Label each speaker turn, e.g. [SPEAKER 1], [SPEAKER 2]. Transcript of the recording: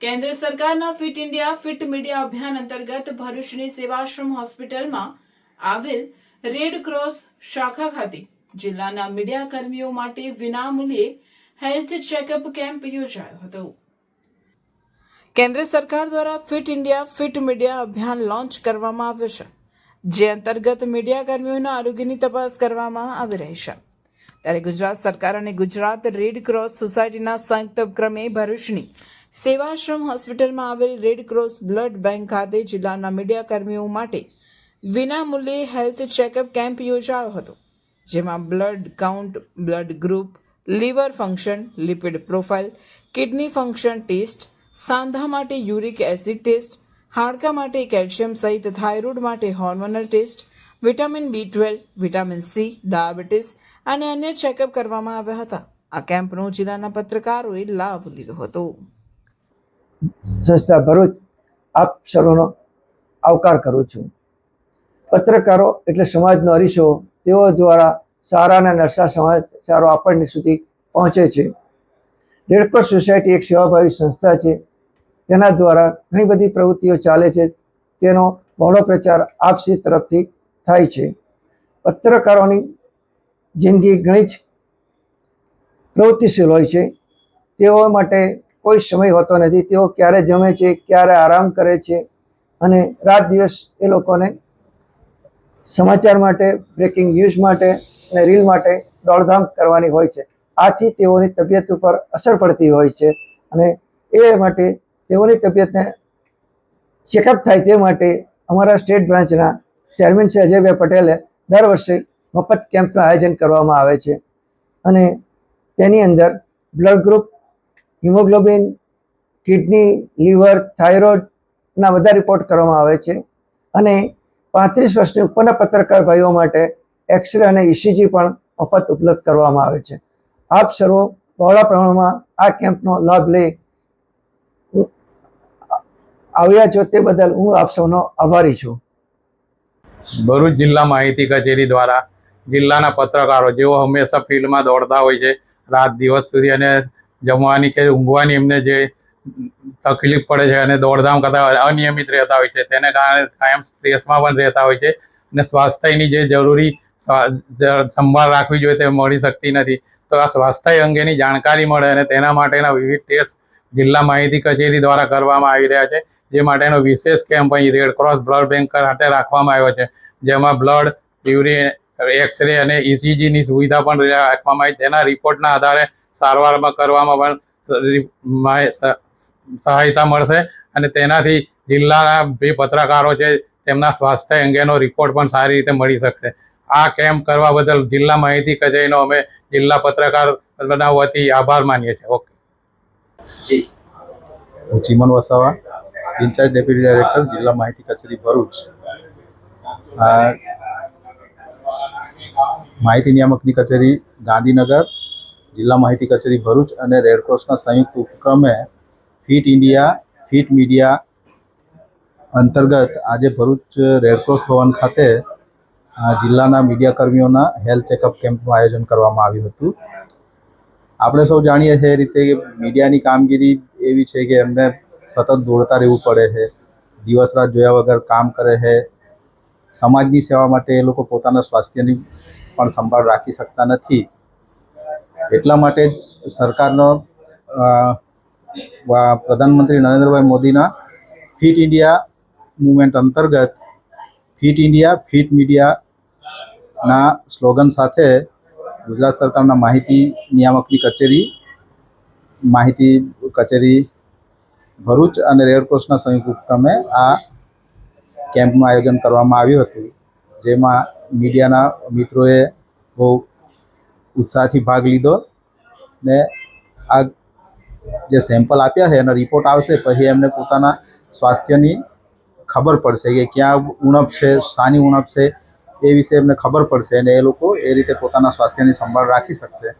[SPEAKER 1] કેન્દ્ર સરકારના fit India, fit media અભિયાન અંતર્ગત ભરૂચની સેવાશ્રમ હોસ્પિટલમાં આવેલ રેડ ક્રોસ શાખા ખાતે જિલ્લાના મીડિયા કર્મીઓ માટે વિનામૂલ્યે હેલ્થ ચેકઅપ કેમ્પ યોજાયો હતો. કેન્દ્ર સરકાર દ્વારા ફિટ ઇન્ડિયા, ફિટ મીડિયા અભિયાન લોન્ચ કરવામાં આવ્યું છે, જે અંતર્ગત મીડિયા કર્મીઓના આરોગ્યની તપાસ કરવામાં આવી રહી છે. ત્યારે ગુજરાત સરકાર અને ગુજરાત રેડ ક્રોસ સોસાયટીના સંયુક્ત ઉપક્રમે ભરૂચની સેવાશ્રમ હોસ્પિટલમાં આવેલ રેડ ક્રોસ બ્લડ બેંક ખાતે જિલ્લાના મીડિયા કર્મીઓ માટે વિનામૂલ્યે હેલ્થ ચેકઅપ કેમ્પ યોજાયો હતો, જેમાં blood count, blood group, liver function, lipid profile, kidney function test, સાંધા માટે યુરિક એસિડ ટેસ્ટ, હાડકા માટે કેલ્શિયમ સહિત થાઇરોઇડ માટે hormonal test, vitamin B twelve, vitamin C, diabetes અને અન્ય ચેકઅપ કરવામાં આવ્યા હતા. આ કેમ્પનો જિલ્લાના પત્રકારોએ લાભ લીધો હતો.
[SPEAKER 2] સંસ્થા ભરૂચ આપ સર્વનો આવકાર કરું છું. પત્રકારો એટલે સમાજનો અરીસો, તેઓ દ્વારા સારા અને નરસા સમાચારો આપણને સુધી પહોંચે છે. રેડક્રોસ સોસાયટી એક સેવાભાવી સંસ્થા છે. તેના દ્વારા ઘણી બધી પ્રવૃત્તિઓ ચાલે છે. તેનો બહોળો પ્રચાર આપસી તરફથી થાય છે. પત્રકારોની જિંદગી ઘણી જ પ્રવૃત્તિશીલ હોય છે. તેઓ માટે કોઈ સમય હોતો નથી. તેઓ ક્યારે જમે છે, ક્યારે આરામ કરે છે અને રાત દિવસ એ લોકોને સમાચાર માટે બ્રેકિંગ ન્યૂઝ માટે અને રીલ માટે દોડધામ કરવાની હોય છે. આથી તેઓની તબિયત ઉપર અસર પડતી હોય છે અને એ માટે તેઓની તબિયતને ચેકઅપ થાય તે માટે અમારા સ્ટેટ બ્રાન્ચના ચેરમેન શ્રી અજયભાઈ પટેલે દર વર્ષે મફત કેમ્પનું આયોજન કરવામાં આવે છે અને તેની અંદર blood group haemoglobin, kidney, liver થાઇરોઇડના બધા રિપોર્ટ કરવામાં આવે છે. અને પાંત્રીસ વર્ષની ઉપરના પત્રકાર ભાઈઓ માટે એક્સરે અને ઇસીજી પણ મફત ઉપલબ્ધ કરવામાં આવે છે. આપ સર્વો બહોળા પ્રમાણમાં આ કેમ્પનો લાભ લઈ આવ્યા છો તે બદલ હું આપ સૌનો આભારી છું.
[SPEAKER 3] ભરૂચ જિલ્લા માહિતી કચેરી દ્વારા જિલ્લાના પત્રકારો જેઓ હંમેશા ફિલ્ડમાં દોડતા હોય છે, રાત દિવસ સુધી અને જમવાની કે ઊંઘવાની એમને જે તકલીફ પડે છે અને દોડધામ કરતા અનિયમિત રહેતા હોય છે. તેને કારણે કાયમ સ્ટ્રેસમાં પણ રહેતા હોય છે અને સ્વાસ્થ્યની જે જરૂરી સંભાળ રાખવી જોઈએ તે મળી શકતી નથી. તો આ સ્વાસ્થ્ય અંગેની જાણકારી મળે અને તેના માટેના વિવિધ ટેસ્ટ જિલ્લા માહિતી કચેરી દ્વારા કરવામાં આવી રહ્યા છે. જે માટેનો વિશેષ કેમ્પ અહીં રેડક્રોસ બ્લડ બેંક ખાતે રાખવામાં આવ્યો છે. જેમાં બ્લડ યુરિન એક્સરે અને ઇસીજીની સુવિધા પણ રાખવામાં આવી. તેના રિપોર્ટના આધારે સારવારમાં કરવામાં પણ સહાયતા મળશે અને તેનાથી જિલ્લાના જે પત્રકારો છે તેમના સ્વાસ્થ્ય અંગેનો રિપોર્ટ પણ સારી રીતે મળી શકશે. આ કેમ્પ કરવા બદલ જિલ્લા માહિતી કચેરીનો અમે જિલ્લા પત્રકાર વતી આભાર માનીએ છીએ. ઓકે
[SPEAKER 4] હું Chiman Vasava, incharge deputy director, જિલ્લા માહિતી કચેરી ભરૂચ. માહિતી નિયામકની કચેરી, ગાંધીનગર, જિલ્લા માહિતી કચેરી ભરૂચ અને રેડક્રોસના સંયુક્ત ઉપક્રમે ફિટ ઇન્ડિયા, ફિટ મીડિયા અંતર્ગત આજે ભરૂચ રેડક્રોસ ભવન ખાતે જિલ્લાના મીડિયા કર્મીઓના હેલ્થ ચેકઅપ કેમ્પનું આયોજન કરવામાં આવ્યું હતું. આપણે સૌ જાણીએ છીએ એ રીતે મીડિયાની કામગીરી એવી છે કે એમને સતત દોડતા રહેવું પડે છે, દિવસ રાત જોયા વગર કામ કરે છે. સમાજની સેવા માટે એ લોકો પોતાના સ્વાસ્થ્યની પણ સંભાળ રાખી શકતા નથી. એટલા માટે જ સરકારનો પ્રધાનમંત્રી નરેન્દ્રભાઈ મોદીના ફિટ ઇન્ડિયા મુવમેન્ટ અંતર્ગત ફિટ ઇન્ડિયા, ફિટ મીડિયાના સ્લોગન સાથે ગુજરાત સરકારના માહિતી નિયામકની કચેરી, માહિતી કચેરી ભરૂચ અને રેડક્રોસના સંયુક્ત ઉપક્રમે આ કેમ્પનું આયોજન કરવામાં આવ્યું હતું. જેમાં મીડિયાના મિત્રોએ બહુ ઉત્સાહથી ભાગ લીધો ને આ જે સેમ્પલ આપ્યા છે, એનો રિપોર્ટ આવશે, પછી એમને પોતાના સ્વાસ્થ્યની ખબર પડશે કે ક્યાં ઉણપ છે, શાની ઉણપ છે, એ વિશે એમને ખબર પડશે અને એ લોકો એ રીતે પોતાના સ્વાસ્થ્યની સંભાળ રાખી શકશે.